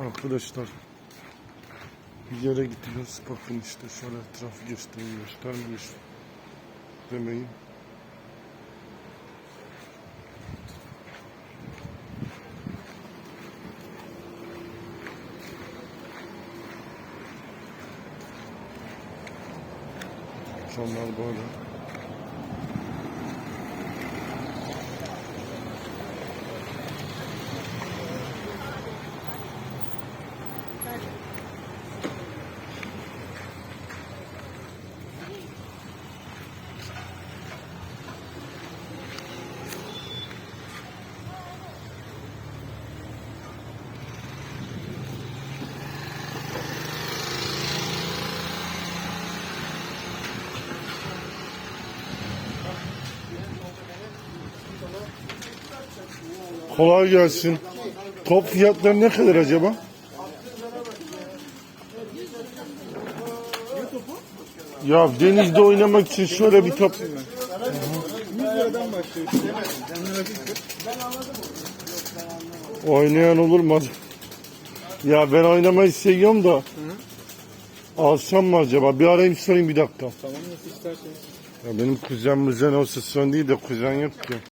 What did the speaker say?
Arkadaşlar bir yere gidiyoruz. Bakın işte şöyle etrafı göstereyim göstermemiş demeyin. Camlar böyle. Kolay gelsin. Top fiyatları ne kadar acaba? Ya denizde oynamak için şöyle bir top. 100 liradan başlıyor. Oynayan olur mu? Ya ben oynamayı seviyorum da. Alsam mı acaba? Bir arayayım sorayım bir dakika. Tamam nasıl isterseniz. Ya benim kuzen müzen olsa sorun değil de kuzen yok ki.